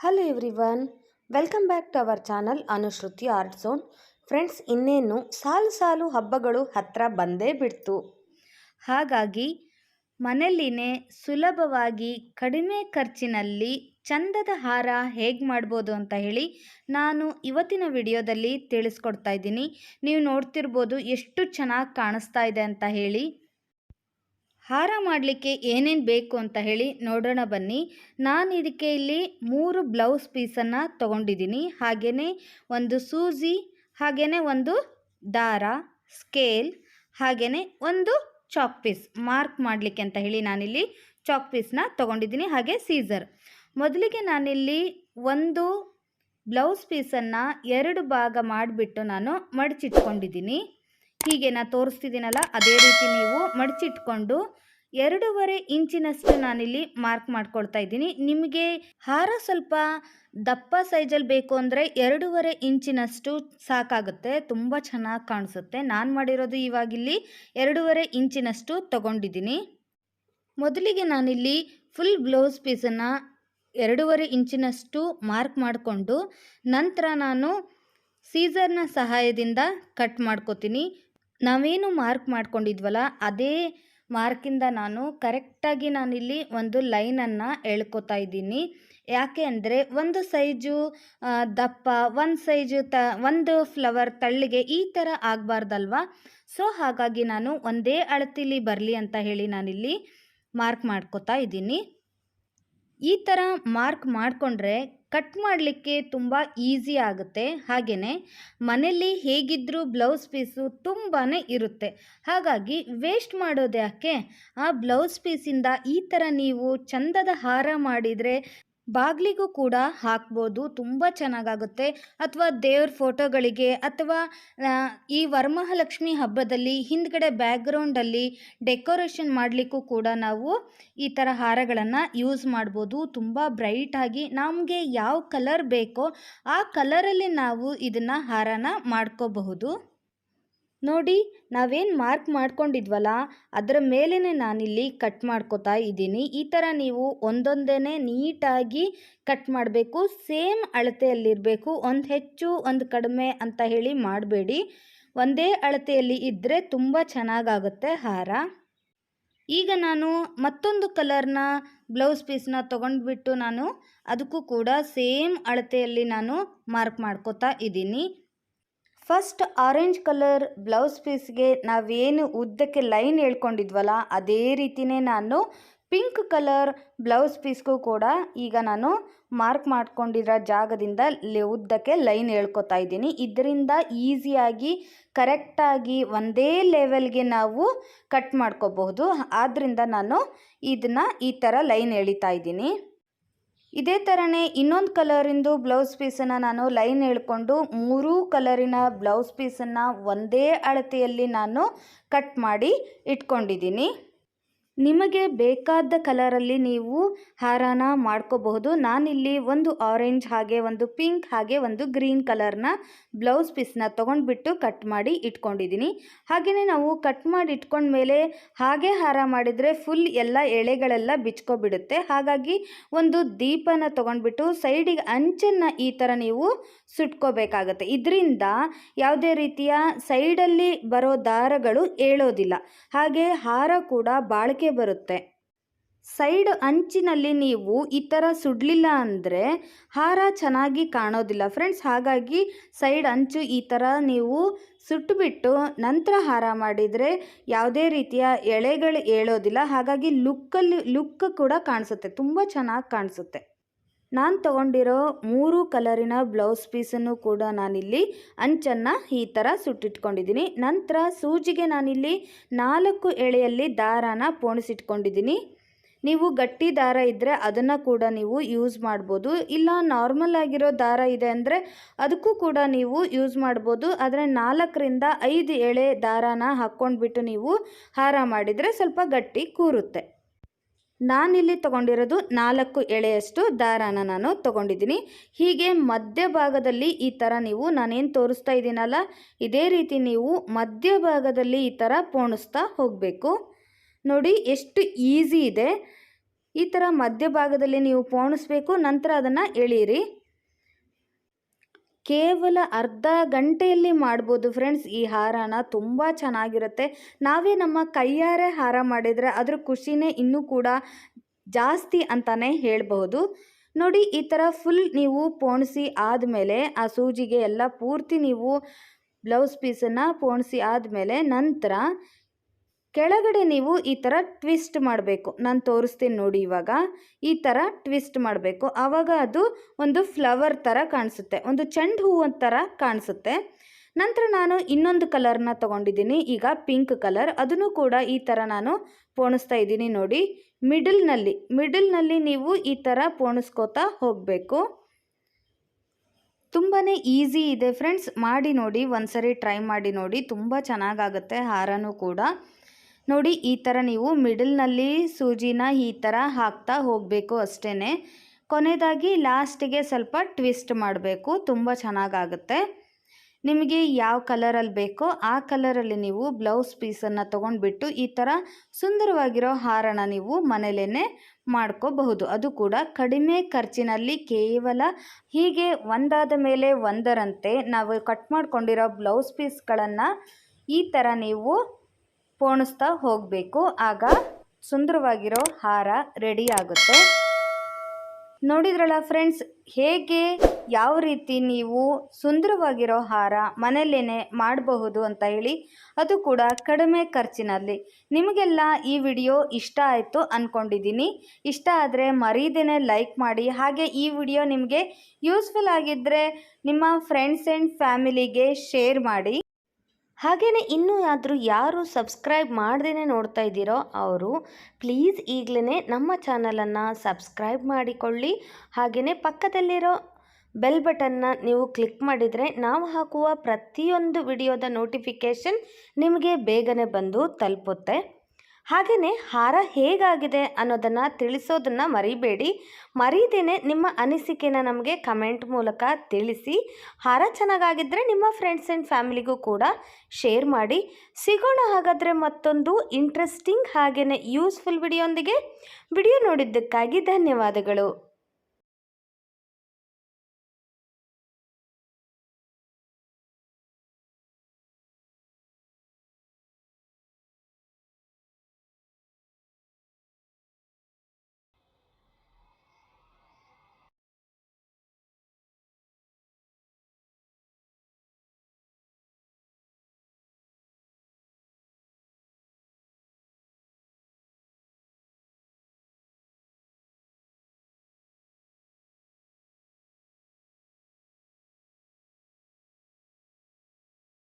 Hello everyone welcome back to our channel Anushruti art zone friends ಇನ್ನೇನು ಸಾಲು ಸಾಲು ಹಬ್ಬಗಳು ಹತ್ತಿರ ಬಂದೇ ಬಿಡ್ತು. ಹಾಗಾಗಿ ಮನೆಯಲ್ಲಿನೇ ಸುಲಭವಾಗಿ ಕಡಿಮೆ ಖರ್ಚಿನಲ್ಲಿ ಚಂದದ ಹಾರ ಹೇಗೆ ಮಾಡ್ಬೋದು ಅಂತ ಹೇಳಿ ನಾನು ಇವತ್ತಿನ ವಿಡಿಯೋದಲ್ಲಿ ತಿಳಿಸ್ಕೊಡ್ತಾ ಇದ್ದೀನಿ. ನೀವು ನೋಡ್ತಿರ್ಬೋದು ಎಷ್ಟು ಚೆನ್ನಾಗಿ ಕಾಣಿಸ್ತಾ ಇದೆ ಅಂತ ಹೇಳಿ. ಹಾರ ಮಾಡಲಿಕ್ಕೆ ಏನೇನು ಬೇಕು ಅಂತ ಹೇಳಿ ನೋಡೋಣ ಬನ್ನಿ. ನಾನು ಇದಕ್ಕೆ ಇಲ್ಲಿ ಮೂರು ಬ್ಲೌಸ್ ಪೀಸನ್ನು ತೊಗೊಂಡಿದ್ದೀನಿ ಹಾಗೆಯೇ ಒಂದು ಸೂಜಿ ಹಾಗೆಯೇ ಒಂದು ದಾರ, ಸ್ಕೇಲ್ ಹಾಗೆಯೇ ಒಂದು ಚಾಕ್ ಪೀಸ್. ಮಾರ್ಕ್ ಮಾಡಲಿಕ್ಕೆ ಅಂತ ಹೇಳಿ ನಾನಿಲ್ಲಿ ಚಾಕ್ ಪೀಸ್ನ ತೊಗೊಂಡಿದ್ದೀನಿ ಹಾಗೆ ಸೀಸರ್. ಮೊದಲಿಗೆ ನಾನಿಲ್ಲಿ ಒಂದು ಬ್ಲೌಸ್ ಪೀಸನ್ನು ಎರಡು ಭಾಗ ಮಾಡಿಬಿಟ್ಟು ನಾನು ಮಡಚಿಟ್ಕೊಂಡಿದ್ದೀನಿ ಹೀಗೆ ನಾನು ತೋರಿಸ್ತಿದ್ದೀನಲ್ಲ, ಅದೇ ರೀತಿ ನೀವು ಮಡಚಿಟ್ಕೊಂಡು ಎರಡೂವರೆ ಇಂಚಿನಷ್ಟು ನಾನಿಲ್ಲಿ ಮಾರ್ಕ್ ಮಾಡ್ಕೊಳ್ತಾ ಇದ್ದೀನಿ. ನಿಮಗೆ ಹಾರ ಸ್ವಲ್ಪ ದಪ್ಪ ಸೈಜಲ್ಲಿ ಬೇಕು ಅಂದರೆ ಎರಡೂವರೆ ಇಂಚಿನಷ್ಟು ಸಾಕಾಗುತ್ತೆ. ತುಂಬ ಚೆನ್ನಾಗಿ ಕಾಣಿಸುತ್ತೆ. ನಾನು ಮಾಡಿರೋದು ಇವಾಗಿಲ್ಲಿ ಎರಡೂವರೆ ಇಂಚಿನಷ್ಟು ತಗೊಂಡಿದ್ದೀನಿ. ಮೊದಲಿಗೆ ನಾನಿಲ್ಲಿ ಫುಲ್ ಬ್ಲೌಸ್ ಪೀಸನ್ನು ಎರಡೂವರೆ ಇಂಚಿನಷ್ಟು ಮಾರ್ಕ್ ಮಾಡಿಕೊಂಡು ನಂತರ ನಾನು ಸೀಸರ್ನ ಸಹಾಯದಿಂದ ಕಟ್ ಮಾಡ್ಕೋತೀನಿ. ನಾವೇನು ಮಾರ್ಕ್ ಮಾಡ್ಕೊಂಡಿದ್ವಲ್ಲ, ಅದೇ ಮಾರ್ಕಿಂದ ನಾನು ಕರೆಕ್ಟಾಗಿ ನಾನಿಲ್ಲಿ ಒಂದು ಲೈನನ್ನು ಎಳ್ಕೊತಾ ಇದ್ದೀನಿ. ಯಾಕೆ ಅಂದರೆ ಒಂದು ಸೈಜು ದಪ್ಪ, ಒಂದು ಸೈಜು ತ, ಒಂದು ಫ್ಲವರ್ ತಳ್ಳಿಗೆ ಈ ಥರ ಆಗಬಾರ್ದಲ್ವಾ? ಸೊ, ಹಾಗಾಗಿ ನಾನು ಒಂದೇ ಅಳತಿಲಿ ಬರಲಿ ಅಂತ ಹೇಳಿ ನಾನಿಲ್ಲಿ ಮಾರ್ಕ್ ಮಾಡ್ಕೋತಾ ಇದ್ದೀನಿ. ಈ ಥರ ಮಾರ್ಕ್ ಮಾಡಿಕೊಂಡ್ರೆ ಕಟ್ ಮಾಡಲಿಕ್ಕೆ ತುಂಬ ಈಸಿ ಆಗುತ್ತೆ. ಹಾಗೆಯೇ ಮನೆಯಲ್ಲಿ ಹೇಗಿದ್ದರೂ ಬ್ಲೌಸ್ ಪೀಸು ತುಂಬಾ ಇರುತ್ತೆ. ಹಾಗಾಗಿ ವೇಸ್ಟ್ ಮಾಡೋದು ಆ ಬ್ಲೌಸ್ ಪೀಸಿಂದ ಈ ಥರ ನೀವು ಚಂದದ ಹಾರ ಮಾಡಿದರೆ ಬಾಗಿಲಿಗೂ ಕೂಡ ಹಾಕ್ಬೋದು. ತುಂಬ ಚೆನ್ನಾಗಾಗುತ್ತೆ. ಅಥವಾ ದೇವ್ರ ಫೋಟೋಗಳಿಗೆ ಅಥವಾ ಈ ವರಮಹಾಲಕ್ಷ್ಮಿ ಹಬ್ಬದಲ್ಲಿ ಹಿಂದ್ಗಡೆ ಬ್ಯಾಕ್ಗ್ರೌಂಡಲ್ಲಿ ಡೆಕೋರೇಷನ್ ಮಾಡಲಿಕ್ಕೂ ಕೂಡ ನಾವು ಈ ಥರ ಹಾರಗಳನ್ನು ಯೂಸ್ ಮಾಡ್ಬೋದು. ತುಂಬ ಬ್ರೈಟಾಗಿ ನಮಗೆ ಯಾವ ಕಲರ್ ಬೇಕೋ ಆ ಕಲರಲ್ಲಿ ನಾವು ಇದನ್ನು ಹಾರನ ಮಾಡ್ಕೋಬಹುದು. ನೋಡಿ, ನಾವೇನು ಮಾರ್ಕ್ ಮಾಡ್ಕೊಂಡಿದ್ವಲ್ಲ ಅದರ ಮೇಲೇ ನಾನಿಲ್ಲಿ ಕಟ್ ಮಾಡ್ಕೋತಾ ಇದ್ದೀನಿ. ಈ ಥರ ನೀವು ಒಂದೊಂದೇ ನೀಟಾಗಿ ಕಟ್ ಮಾಡಬೇಕು, ಸೇಮ್ ಅಳತೆಯಲ್ಲಿರಬೇಕು. ಒಂದು ಹೆಚ್ಚು, ಒಂದು ಕಡಿಮೆ ಅಂತ ಹೇಳಿ ಮಾಡಬೇಡಿ. ಒಂದೇ ಅಳತೆಯಲ್ಲಿ ಇದ್ದರೆ ತುಂಬ ಚೆನ್ನಾಗಾಗುತ್ತೆ ಹಾರ. ಈಗ ನಾನು ಮತ್ತೊಂದು ಕಲರ್ನ ಬ್ಲೌಸ್ ಪೀಸ್ನ ತೊಗೊಂಡ್ಬಿಟ್ಟು ನಾನು ಅದಕ್ಕೂ ಕೂಡ ಸೇಮ್ ಅಳತೆಯಲ್ಲಿ ನಾನು ಮಾರ್ಕ್ ಮಾಡ್ಕೋತಾ ಇದ್ದೀನಿ. ಫಸ್ಟ್ ಆರೆಂಜ್ ಕಲರ್ ಬ್ಲೌಸ್ ಪೀಸ್ಗೆ ನಾವೇನು ಉದ್ದಕ್ಕೆ ಲೈನ್ ಹೇಳ್ಕೊಂಡಿದ್ವಲ್ಲ, ಅದೇ ರೀತಿಯೇ ನಾನು ಪಿಂಕ್ ಕಲರ್ ಬ್ಲೌಸ್ ಪೀಸ್ಗೂ ಕೂಡ ಈಗ ನಾನು ಮಾರ್ಕ್ ಮಾಡ್ಕೊಂಡಿರೋ ಜಾಗದಿಂದ ಉದ್ದಕ್ಕೆ ಲೈನ್ ಹೇಳ್ಕೊತಾ ಇದ್ದೀನಿ. ಇದರಿಂದ ಈಸಿಯಾಗಿ, ಕರೆಕ್ಟಾಗಿ ಒಂದೇ ಲೆವೆಲ್ಗೆ ನಾವು ಕಟ್ ಮಾಡ್ಕೋಬಹುದು. ಆದ್ದರಿಂದ ನಾನು ಇದನ್ನು ಈ ಥರ ಲೈನ್ ಎಳಿತಾ ಇದ್ದೀನಿ. ಇದೇ ಥರನೇ ಇನ್ನೊಂದು ಕಲರಿಂದು ಬ್ಲೌಸ್ ಪೀಸನ್ನು ನಾನು ಲೈನ್ ಹೇಳ್ಕೊಂಡು ಮೂರೂ ಕಲರಿನ ಬ್ಲೌಸ್ ಪೀಸನ್ನು ಒಂದೇ ಅಳತೆಯಲ್ಲಿ ನಾನು ಕಟ್ ಮಾಡಿ ಇಟ್ಕೊಂಡಿದ್ದೀನಿ. ನಿಮಗೆ ಬೇಕಾದ ಕಲರಲ್ಲಿ ನೀವು ಹಾರನ ಮಾಡ್ಕೋಬಹುದು. ನಾನಿಲ್ಲಿ ಒಂದು ಆರೆಂಜ್ ಹಾಗೆ, ಒಂದು ಪಿಂಕ್ ಹಾಗೆ, ಒಂದು ಗ್ರೀನ್ ಕಲರ್ನ ಬ್ಲೌಸ್ ಪೀಸ್ನ ತೊಗೊಂಡ್ಬಿಟ್ಟು ಕಟ್ ಮಾಡಿ ಇಟ್ಕೊಂಡಿದ್ದೀನಿ. ಹಾಗೆಯೇ ನಾವು ಕಟ್ ಮಾಡಿ ಇಟ್ಕೊಂಡ್ಮೇಲೆ ಹಾಗೆ ಹಾರ ಮಾಡಿದರೆ ಫುಲ್ ಎಲ್ಲ ಎಳೆಗಳೆಲ್ಲ ಬಿಚ್ಕೊಬಿಡುತ್ತೆ. ಹಾಗಾಗಿ ಒಂದು ದೀಪನ ತೊಗೊಂಡ್ಬಿಟ್ಟು ಸೈಡಿಗೆ ಅಂಚನ್ನು ಈ ಥರ ನೀವು ಸುಟ್ಕೋಬೇಕಾಗತ್ತೆ. ಇದರಿಂದ ಯಾವುದೇ ರೀತಿಯ ಸೈಡಲ್ಲಿ ಬರೋ ದಾರಗಳು ಏಳೋದಿಲ್ಲ. ಹಾಗೆ ಹಾರ ಕೂಡ ಬಾಳಿಕೆ ಬರುತ್ತೆ. ಸೈಡ್ ಅಂಚಿನಲ್ಲಿ ನೀವು ಈ ಥರ ಸುಡಲಿಲ್ಲ ಅಂದರೆ ಹಾರ ಚೆನ್ನಾಗಿ ಕಾಣೋದಿಲ್ಲ. ಫ್ರೆಂಡ್ಸ್, ಹಾಗಾಗಿ ಸೈಡ್ ಅಂಚು ಈ ಥರ ನೀವು ಸುಟ್ಟುಬಿಟ್ಟು ನಂತರ ಹಾರ ಮಾಡಿದರೆ ಯಾವುದೇ ರೀತಿಯ ಎಳೆಗಳು ಏಳೋದಿಲ್ಲ. ಹಾಗಾಗಿ ಲುಕ್ಕಲ್ಲಿ, ಲುಕ್ ಕೂಡ ಕಾಣಿಸುತ್ತೆ. ತುಂಬ ಚೆನ್ನಾಗಿ ಕಾಣಿಸುತ್ತೆ. ನಾನು ತಗೊಂಡಿರೋ ಮೂರು ಕಲರಿನ ಬ್ಲೌಸ್ ಪೀಸನ್ನು ಕೂಡ ನಾನಿಲ್ಲಿ ಅಂಚನ್ನು ಈ ಥರ ಸುಟ್ಟಿಟ್ಕೊಂಡಿದ್ದೀನಿ. ನಂತರ ಸೂಜಿಗೆ ನಾನಿಲ್ಲಿ ನಾಲ್ಕು ಎಳೆಯಲ್ಲಿ ದಾರಾನ ಪೋಣಿಸಿಟ್ಕೊಂಡಿದ್ದೀನಿ. ನೀವು ಗಟ್ಟಿ ದಾರ ಇದ್ದರೆ ಅದನ್ನು ಕೂಡ ನೀವು ಯೂಸ್ ಮಾಡ್ಬೋದು. ಇಲ್ಲ ನಾರ್ಮಲ್ ಆಗಿರೋ ದಾರ ಇದೆ ಅಂದರೆ ಅದಕ್ಕೂ ಕೂಡ ನೀವು ಯೂಸ್ ಮಾಡ್ಬೋದು. ಆದರೆ ನಾಲ್ಕರಿಂದ ಐದು ಎಳೆ ದಾರಾನ ಹಾಕ್ಕೊಂಡ್ಬಿಟ್ಟು ನೀವು ಹಾರ ಮಾಡಿದರೆ ಸ್ವಲ್ಪ ಗಟ್ಟಿ ಕೂರುತ್ತೆ. ನಾನಿಲ್ಲಿ ತಗೊಂಡಿರೋದು ನಾಲ್ಕು ಎಳೆಯಷ್ಟು ದಾರಾನ ನಾನು ತಗೊಂಡಿದ್ದೀನಿ. ಹೀಗೆ ಮಧ್ಯಭಾಗದಲ್ಲಿ ಈ ಥರ ನೀವು, ನಾನೇನು ತೋರಿಸ್ತಾ ಇದ್ದೀನಲ್ಲ, ಇದೇ ರೀತಿ ನೀವು ಮಧ್ಯಭಾಗದಲ್ಲಿ ಈ ಥರ ಪೋಣಿಸ್ತಾ ಹೋಗಬೇಕು. ನೋಡಿ, ಎಷ್ಟು ಈಸಿ ಇದೆ. ಈ ಥರ ಮಧ್ಯಭಾಗದಲ್ಲಿ ನೀವು ಪೋಣಿಸ್ಬೇಕು, ನಂತರ ಅದನ್ನು ಎಳೀರಿ ಕೇವಲ ಅರ್ಧ ಗಂಟೆಯಲ್ಲಿ ಮಾಡ್ಬೋದು ಫ್ರೆಂಡ್ಸ್ ಈ ಹಾರನ ತುಂಬ ಚೆನ್ನಾಗಿರುತ್ತೆ. ನಾವೇ ನಮ್ಮ ಕೈಯಾರೆ ಹಾರ ಮಾಡಿದರೆ ಅದ್ರ ಖುಷಿನೇ ಇನ್ನೂ ಕೂಡ ಜಾಸ್ತಿ ಅಂತಲೇ ಹೇಳಬಹುದು. ನೋಡಿ, ಈ ಥರ ಫುಲ್ ನೀವು ಪೋಣಿಸಿ ಆದಮೇಲೆ ಆ ಸೂಜಿಗೆ ಎಲ್ಲ ಪೂರ್ತಿ ನೀವು ಬ್ಲೌಸ್ ಪೀಸನ್ನು ಪೋಣಿಸಿ ಆದಮೇಲೆ ನಂತರ ಕೆಳಗಡೆ ನೀವು ಈ ಥರ ಟ್ವಿಸ್ಟ್ ಮಾಡಬೇಕು. ನಾನು ತೋರಿಸ್ತೀನಿ ನೋಡಿ ಇವಾಗ. ಈ ಥರ ಟ್ವಿಸ್ಟ್ ಮಾಡಬೇಕು. ಆವಾಗ ಅದು ಒಂದು ಫ್ಲವರ್ ಥರ ಕಾಣಿಸುತ್ತೆ. ಒಂದು ಚೆಂಡು ಹೂವು ಥರ ಕಾಣಿಸುತ್ತೆ. ನಂತರ ನಾನು ಇನ್ನೊಂದು ಕಲರ್ನ ತೊಗೊಂಡಿದ್ದೀನಿ. ಈಗ ಪಿಂಕ್ ಕಲರ್. ಅದನ್ನು ಕೂಡ ಈ ಥರ ನಾನು ಪೋಣಿಸ್ತಾ ಇದ್ದೀನಿ ನೋಡಿ. ಮಿಡಲ್ನಲ್ಲಿ ಮಿಡಲ್ನಲ್ಲಿ ನೀವು ಈ ಥರ ಪೋಣಿಸ್ಕೋತಾ ಹೋಗಬೇಕು. ತುಂಬಾ ಈಸಿ ಇದೆ ಫ್ರೆಂಡ್ಸ್. ಮಾಡಿ ನೋಡಿ, ಒಂದ್ಸರಿ ಟ್ರೈ ಮಾಡಿ ನೋಡಿ. ತುಂಬ ಚೆನ್ನಾಗಾಗುತ್ತೆ ಹಾರನೂ ಕೂಡ. ನೋಡಿ, ಈ ಥರ ನೀವು ಮಿಡಲ್ನಲ್ಲಿ ಸೂಜಿನ ಈ ಥರ ಹಾಕ್ತಾ ಹೋಗಬೇಕು ಅಷ್ಟೇ ಕೊನೆಯದಾಗಿ ಲಾಸ್ಟಿಗೆ ಸ್ವಲ್ಪ ಟ್ವಿಸ್ಟ್ ಮಾಡಬೇಕು, ತುಂಬ ಚೆನ್ನಾಗಾಗುತ್ತೆ. ನಿಮಗೆ ಯಾವ ಕಲರಲ್ಲಿ ಬೇಕೋ ಆ ಕಲರಲ್ಲಿ ನೀವು ಬ್ಲೌಸ್ ಪೀಸನ್ನು ತೊಗೊಂಡ್ಬಿಟ್ಟು ಈ ಥರ ಸುಂದರವಾಗಿರೋ ಹಾರನ ನೀವು ಮನೇಲೇ ಮಾಡ್ಕೋಬಹುದು. ಅದು ಕೂಡ ಕಡಿಮೆ ಖರ್ಚಿನಲ್ಲಿ ಕೇವಲ ಹೀಗೆ ಒಂದಾದ ಮೇಲೆ ಒಂದರಂತೆ ನಾವು ಕಟ್ ಮಾಡ್ಕೊಂಡಿರೋ ಬ್ಲೌಸ್ ಪೀಸ್ಗಳನ್ನು ಈ ಥರ ನೀವು ಪೋಣಿಸ್ತಾ ಹೋಗಬೇಕು. ಆಗ ಸುಂದರವಾಗಿರೋ ಹಾರ ರೆಡಿ ಆಗುತ್ತೆ. ನೋಡಿದ್ರಲ್ಲ ಫ್ರೆಂಡ್ಸ್ ಹೇಗೆ ಯಾವ ರೀತಿ ನೀವು ಸುಂದರವಾಗಿರೋ ಹಾರ ಮನೆಯಲ್ಲೇ ಮಾಡಬಹುದು ಅಂತ ಹೇಳಿ, ಅದು ಕೂಡ ಕಡಿಮೆ ಖರ್ಚಿನಲ್ಲಿ. ನಿಮಗೆಲ್ಲ ಈ ವಿಡಿಯೋ ಇಷ್ಟ ಆಯಿತು ಅಂದ್ಕೊಂಡಿದ್ದೀನಿ ಇಷ್ಟ ಆದರೆ ಮರೀದೇನೆ ಲೈಕ್ ಮಾಡಿ. ಹಾಗೆ ಈ ವಿಡಿಯೋ ನಿಮಗೆ ಯೂಸ್ಫುಲ್ ಆಗಿದ್ದರೆ ನಿಮ್ಮ ಫ್ರೆಂಡ್ಸ್ ಆ್ಯಂಡ್ ಫ್ಯಾಮಿಲಿಗೆ ಶೇರ್ ಮಾಡಿ. ಹಾಗೆಯೇ ಇನ್ನೂ ಆದರೂ ಯಾರು ಸಬ್ಸ್ಕ್ರೈಬ್ ಮಾಡ್ದೇ ನೋಡ್ತಾ ಇದ್ದೀರೋ ಅವರು ಪ್ಲೀಸ್ ಈಗಲೇ ನಮ್ಮ ಚಾನಲನ್ನು ಸಬ್ಸ್ಕ್ರೈಬ್ ಮಾಡಿಕೊಳ್ಳಿ. ಹಾಗೆಯೇ ಪಕ್ಕದಲ್ಲಿರೋ ಬೆಲ್ ಬಟನ್ನ ನೀವು ಕ್ಲಿಕ್ ಮಾಡಿದರೆ ನಾವು ಹಾಕುವ ಪ್ರತಿಯೊಂದು ವಿಡಿಯೋದ ನೋಟಿಫಿಕೇಷನ್ ನಿಮಗೆ ಬೇಗನೆ ಬಂದು ತಲುಪುತ್ತೆ. ಹಾಗೆಯೇ ಹಾರ ಹೇಗಾಗಿದೆ ಅನ್ನೋದನ್ನು ತಿಳಿಸೋದನ್ನು ಮರಿಬೇಡಿ. ಮರೀದೇನೆ ನಿಮ್ಮ ಅನಿಸಿಕೆನ ನಮಗೆ ಕಮೆಂಟ್ ಮೂಲಕ ತಿಳಿಸಿ. ಹಾರ ಚೆನ್ನಾಗಾಗಿದ್ದರೆ ನಿಮ್ಮ ಫ್ರೆಂಡ್ಸ್ ಆ್ಯಂಡ್ ಫ್ಯಾಮಿಲಿಗೂ ಕೂಡ ಶೇರ್ ಮಾಡಿ. ಸಿಗೋಣ ಹಾಗಾದರೆ ಮತ್ತೊಂದು ಇಂಟ್ರೆಸ್ಟಿಂಗ್ ಹಾಗೆಯೇ ಯೂಸ್ಫುಲ್ ವಿಡಿಯೋಂದಿಗೆ ವಿಡಿಯೋ ನೋಡಿದ್ದಕ್ಕಾಗಿ ಧನ್ಯವಾದಗಳು.